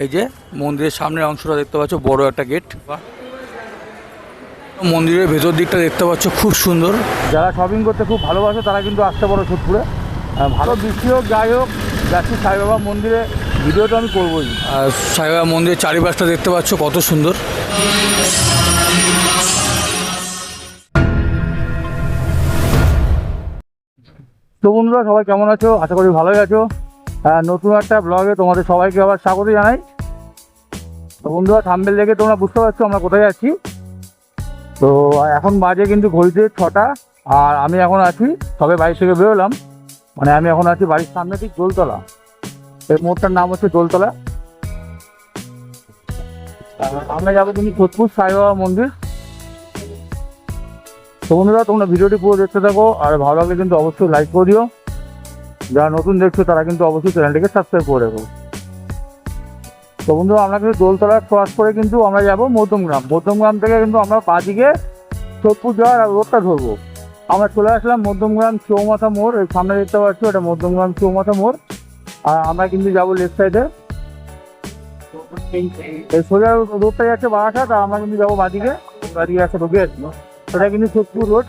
এই যে মন্দিরের সামনের অংশটা দেখতে পাচ্ছ বড় একটা গেট। মন্দিরের ভেতর দিকটা দেখতে পাচ্ছ খুব সুন্দর। যারা শপিং করতে খুব ভালোবাসে তারা কিন্তু আসতে পারো সোদপুরে। ভালো বৃষ্টি হোক যাই হোক যাচ্ছি সাইবাবা মন্দিরে। ভিডিওটা আমি করবোই। আর সাইবাবা মন্দিরের চারিপাশটা দেখতে পাচ্ছ কত সুন্দর। তো বন্ধুরা সবাই কেমন আছো? আশা করি ভালোই আছো। নতুন একটা ব্লগে তোমাদের সবাইকে আবার স্বাগত জানাই। তো বন্ধুরা থাম্বেল দেখে তোমরা বুঝতে পারছ আমরা কোথায় যাচ্ছি তো এখন বাজে কিন্তু ঘড়িতে ছটা, আর আমি এখন আছি, সবে বাড়ি থেকে বেরোলাম। মানে আমি এখন আছি বাড়ির সামনে ঠিক দোলতলা। এই মোড়টার নাম হচ্ছে দোলতলা। আমরা যাব কিন্তু সোদপুর সাইবাবা মন্দির। তো বন্ধুরা, তোমরা ভিডিওটি পুরো দেখতে থাকো, আর ভালো লাগলে কিন্তু অবশ্যই লাইক করে দিও। যারা নতুন দেখছ, তারা কিন্তু অবশ্যই চ্যানেলটিকে সাবস্ক্রাইব করে রাখো। তো বন্ধুরা, আমরা কিন্তু দোলতলা ক্রস করে কিন্তু আমরা যাব মধ্যমগ্রাম। মধ্যমগ্রাম থেকে কিন্তু আমরা বাদিকে সোদপুর যাওয়ার রোডটা ধরবো। আমরা চলে আসলাম মধ্যমগ্রাম চৌমাথা মোড়। এই সামনে দেখতে পাচ্ছি ওটা মধ্যমগ্রাম চৌমাথা মোড়। আর আমরা কিন্তু যাব লেফট সাইডে এই সোজা রোডটা যাচ্ছে বারাসাত, আর আমরা কিন্তু যাব বাদিকে। বাদিকে একটা ঢুকে ওটা কিন্তু সোদপুর রোড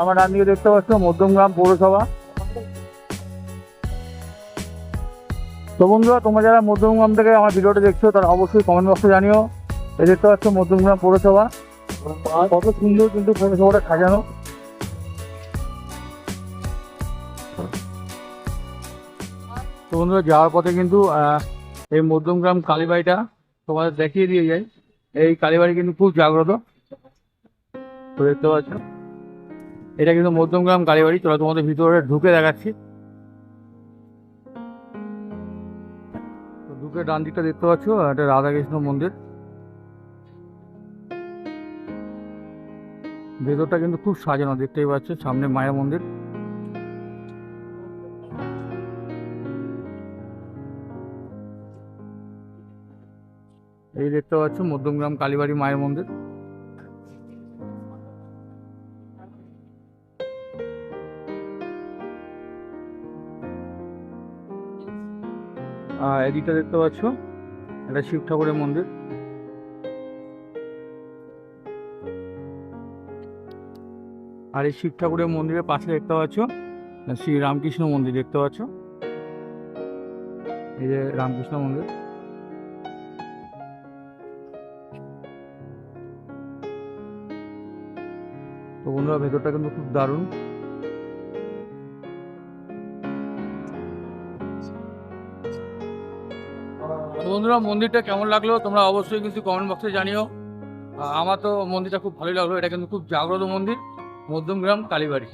আমার ডান দেখতে পাচ্ছ মধ্যমগ্রাম পৌরসভা। তো বন্ধুরা, তোমরা যারা মধ্যমগ্রাম থেকে আমার ভিডিওটা দেখছ, তারা অবশ্যই কমেন্ট বক্সে জানিও। এই দেখতে পাচ্ছ মধ্যমগ্রাম পৌরসভা। কত সুন্দর কিন্তু পৌরসভাটা সাজানো। তো বন্ধুরা, যাওয়ার পথে কিন্তু এই মধ্যমগ্রাম কালীবাড়িটা তোমাদের দেখিয়ে দিয়ে যায় এই কালীবাড়ি কিন্তু খুব জাগ্রত। তো দেখতে পাচ্ছ। এটা কিন্তু মধ্যমগ্রাম কালীবাড়ি। চলো তোমাদের ভিতরে ঢুকে দেখাচ্ছি। ঢুকে ডান দিকটা দেখতে পাচ্ছ এটা রাধাকৃষ্ণ মন্দির। ভেতরটা কিন্তু খুব সাজানো, দেখতেই পাচ্ছ, সামনে মায়ের মন্দির। এই দেখতে পাচ্ছ, মধ্যমগ্রাম কালীবাড়ি মায়ের মন্দির। এদিকটা দেখতে পাচ্ছ, এটা শিব ঠাকুরের মন্দির। আর এই শিব ঠাকুরের মন্দিরের পাশে দেখতে পাচ্ছ, শ্রী রামকৃষ্ণ মন্দির দেখতে পাচ্ছ। এই যে রামকৃষ্ণ মন্দির। তো বন্ধুরা, ভেতরটা কিন্তু খুব দারুণ। বন্ধুরা, মন্দিরটা কেমন লাগল? তোমরা অবশ্যই কিন্তু কমেন্ট বক্সে জানিও। আমার তো মন্দিরটা খুব ভালোই লাগল। এটা কিন্তু খুব জাগ্রত মন্দির, মধ্যমগ্রাম কালীবাড়ি।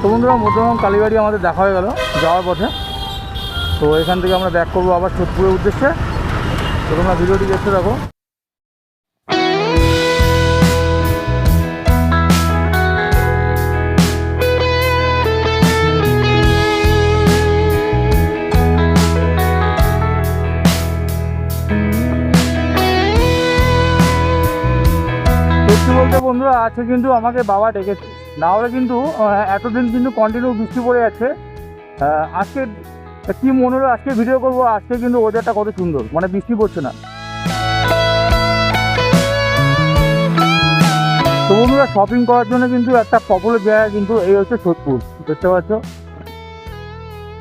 তো বন্ধুরা, মধ্যমগ্রাম কালীবাড়ি আমাদের দেখা হয়ে গেল যাওয়ার পথে। তো এখান থেকে আমরা ব্যাক করব আবার সোদপুরের উদ্দেশ্যে। তো তোমরা ভিডিওটি দেখতে থাকো। সত্যি বলতে বন্ধুরা, আজকে কিন্তু আমাকে বাবা ডেকেছে। না হলে কিন্তু এতদিন কিন্তু কন্টিনিউ বৃষ্টি পড়ে যাচ্ছে। আজকে কি মনে হলো, আজকে ভিডিও করব, আজকে কিন্তু ওয়েদারটা কত সুন্দর। মানে বৃষ্টি পড়ছে না। তো বন্ধুরা শপিং করার জন্য কিন্তু একটা পপুলার জায়গা কিন্তু এই হচ্ছে সোদপুর। দেখতে পাচ্ছ?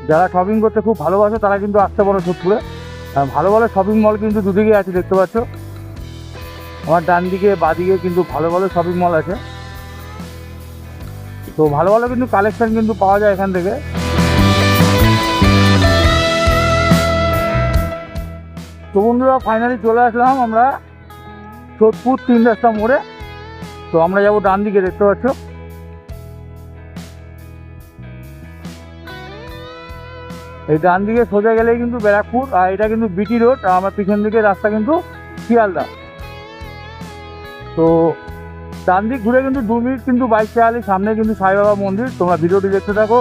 যারা শপিং করতে খুব ভালোবাসে, তারা কিন্তু আসতে পারো সোদপুরে। ভালো ভালো শপিং মল কিন্তু দুদিকে আছে, দেখতে পাচ্ছ? আমার ডান দিকে বাদিকে কিন্তু ভালো ভালো শপিং মল আছে। তো ভালো ভালো কিন্তু কালেকশন কিন্তু পাওয়া যায় এখান থেকে। তো বন্ধুরা ফাইনালি চলে আসলাম আমরা সোদপুর তিন রাস্তা মোড়ে। তো আমরা যাব ডান দিকে, দেখতে পাচ্ছ। এই ডান দিকে সোজা গেলেই কিন্তু ব্যারাকপুর, আর এটা কিন্তু বিটি রোড, আর আমার পিছন দিকে রাস্তা কিন্তু শিয়ালদা। তো ডান দিক ঘুরে কিন্তু দু মিনিট কিন্তু বাইক চালালে সামনে কিন্তু সাই সাইবাবা মন্দির। তোমরা ভিডিওটি দেখতে থাকো।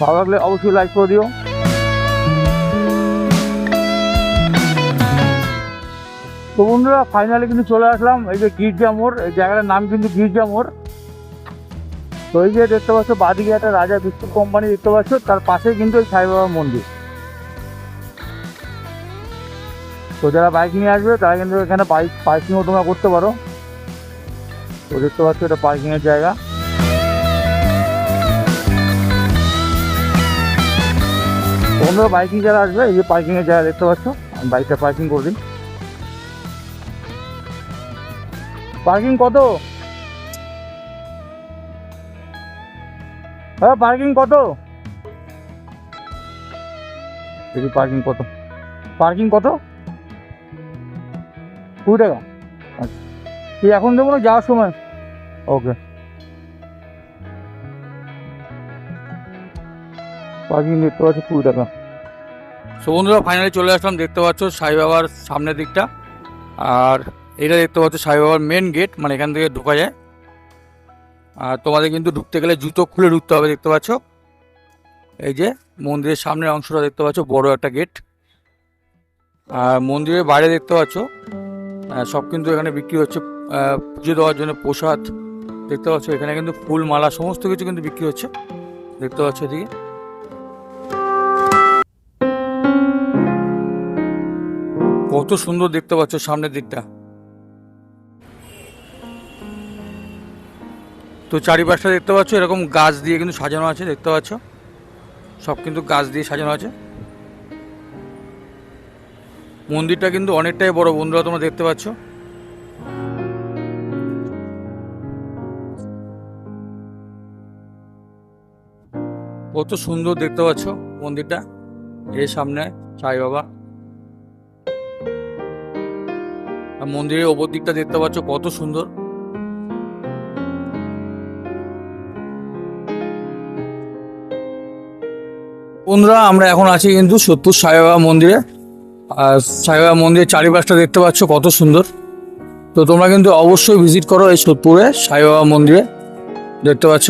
ভালো লাগলে অবশ্যই লাইক করে দিও। তো বন্ধুরা ফাইনালি কিন্তু চলে আসলাম। এই যে গির্জা মোড়, এই জায়গাটার নাম কিন্তু গির্জা মোড়। তো এই যে দেখতে পাচ্ছ, বাদিকে একটা রাজা বিস্কুট কোম্পানি দেখতে পাচ্ছ, তার পাশেই কিন্তু ওই সাই বাবা মন্দির। তো যারা বাইক নিয়ে আসবে, তারা কিন্তু এখানে বাইক পার্কিংও তোমরা করতে পারো। তো দেখতে পাচ্ছ, এটা পার্কিংয়ের জায়গা। তোমরা বাইকিং যারা আসবে, এই যে পার্কিংয়ের জায়গা দেখতে পাচ্ছ, বাইকটা পার্কিং করে দিন। পার্কিং কত? হ্যাঁ পার্কিং কত? দেখি পার্কিং কত? পার্কিং কত? কুড়ি টাকা। আচ্ছা। তুই এখন দেবো না যাওয়ার সময়। ওকে পার্কিং দেখতে পাচ্ছি কুড়ি টাকা। সো বন্ধুরা ফাইনালি চলে আসলাম দেখতে পাচ্ছ সাই বাবার সামনের দিকটা। আর এটা দেখতে পাচ্ছ সাই বাবার মেন গেট মানে এখান থেকে ঢোকা যায়। আর তোমাদের কিন্তু ঢুকতে গেলে জুতো খুলে ঢুকতে হবে দেখতে পাচ্ছ? এই যে মন্দিরের সামনের অংশটা দেখতে পাচ্ছ বড় একটা গেট আর মন্দিরের বাইরে দেখতে পাচ্ছ সব কিন্তু এখানে বিক্রি হচ্ছে পুজো দেওয়ার জন্য প্রসাদ দেখতে পাচ্ছ, এখানে কিন্তু ফুল মালা, সমস্ত কিছু কিন্তু বিক্রি হচ্ছে। দেখতে পাচ্ছ এদিকে। কত সুন্দর দেখতে পাচ্ছ সামনের দিকটা। তো চারিপাশটা দেখতে পাচ্ছ, এরকম গাছ দিয়ে কিন্তু সাজানো আছে, দেখতে পাচ্ছ? সব কিন্তু গাছ দিয়ে সাজানো আছে। মন্দিরটা কিন্তু অনেকটাই বড়, বন্ধুরা তোমরা দেখতে পাচ্ছ। কত সুন্দর দেখতে পাচ্ছ মন্দিরটা। এর সামনে সাই বাবা। মন্দিরের ওপর দিকটা দেখতে পাচ্ছ কত সুন্দর। বন্ধুরা, আমরা এখন আছি কিন্তু সোদপুর সাইবাবা মন্দিরে। আর সাইবাবা মন্দিরের চারিপাশটা দেখতে পাচ্ছ কত সুন্দর। তো তোমরা কিন্তু অবশ্যই ভিজিট করো এই সোদপুরে সাইবাবা মন্দিরে। দেখতে পাচ্ছ।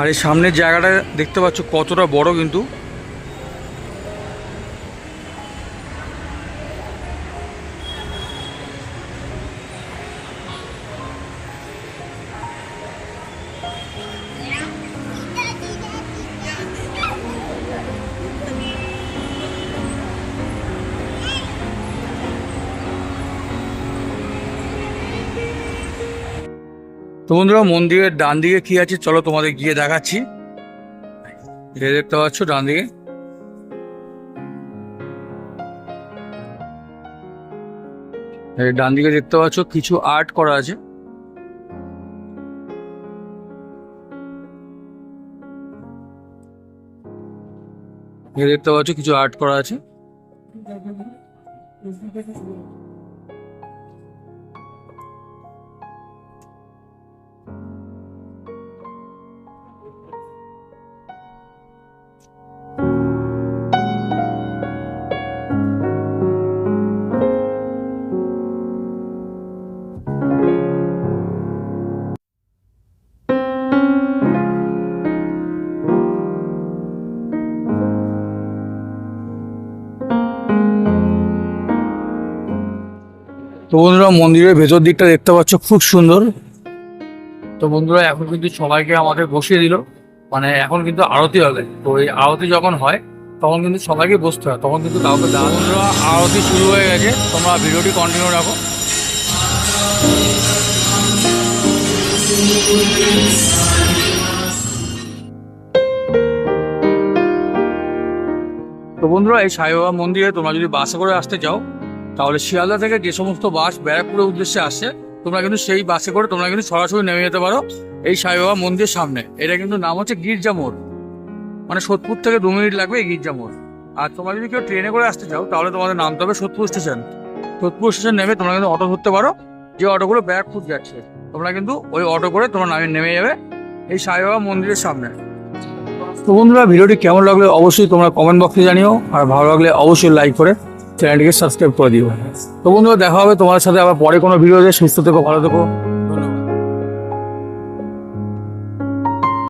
আর এই সামনের জায়গাটা দেখতে পাচ্ছ কতটা বড় কিন্তু। তো বন্ধুরা, মন্দিরের ডান দিকে কি আছে? চলো তোমাদের গিয়ে দেখাচ্ছি। দেখতে পাচ্ছ ডান দিকে ডান দিকে দেখতে পাচ্ছ কিছু আর্ট করা আছে। দেখতে পাচ্ছ কিছু আর্ট করা আছে। তো বন্ধুরা, মন্দিরের ভেতর দিকটা দেখতে পাচ্ছ, খুব সুন্দর। তো বন্ধুরা, এখন কিন্তু সবাইকে আমাদের বসিয়ে দিল। মানে এখন কিন্তু আরতি হবে। তো এই আরতি যখন হয়, তখন কিন্তু সবাইকে বসতে হয়। তখন কিন্তু কাউকে বন্ধুরা, আরতি শুরু হয়ে গেছে। তোমরা ভিডিওটি কন্টিনিউ রাখো। তো বন্ধুরা, এই সাইবাবা মন্দিরে তোমরা যদি বাসে করে আসতে চাও তাহলে শিয়ালদা থেকে যে সমস্ত বাস ব্যারাকপুরের উদ্দেশ্যে আসে, তোমরা কিন্তু সেই বাসে করে তোমরা কিন্তু সরাসরি নেমে যেতে পারো এই সাইবাবা মন্দিরের সামনে। এটা কিন্তু নাম হচ্ছে গির্জা মোড়। মানে সোদপুর থেকে দু মিনিট লাগবে এই গির্জা মোড়। আর তোমরা যদি কেউ ট্রেনে করে আসতে চাও, তাহলে তোমাদের নামতে হবে সোদপুর স্টেশন। সোদপুর স্টেশন নেমে তোমরা কিন্তু অটো ধরতে পারো। যে অটোগুলো ব্যারাকপুর যাচ্ছে, তোমরা কিন্তু ওই অটো করে তোমরা নামে নেমে যাবে এই সাই বাবা মন্দিরের সামনে। তো বন্ধুরা, ভিডিওটি কেমন লাগলে অবশ্যই তোমরা কমেন্ট বক্সে জানিও। আর ভালো লাগলে অবশ্যই লাইক করে চ্যানেলটিকে সাবস্ক্রাইব করে দিও। তো বন্ধুরা, দেখা হবে তোমার সাথে আবার পরে কোনো ভিডিও ভিডিওতে সুস্থ থেকো, ভালো থেকো।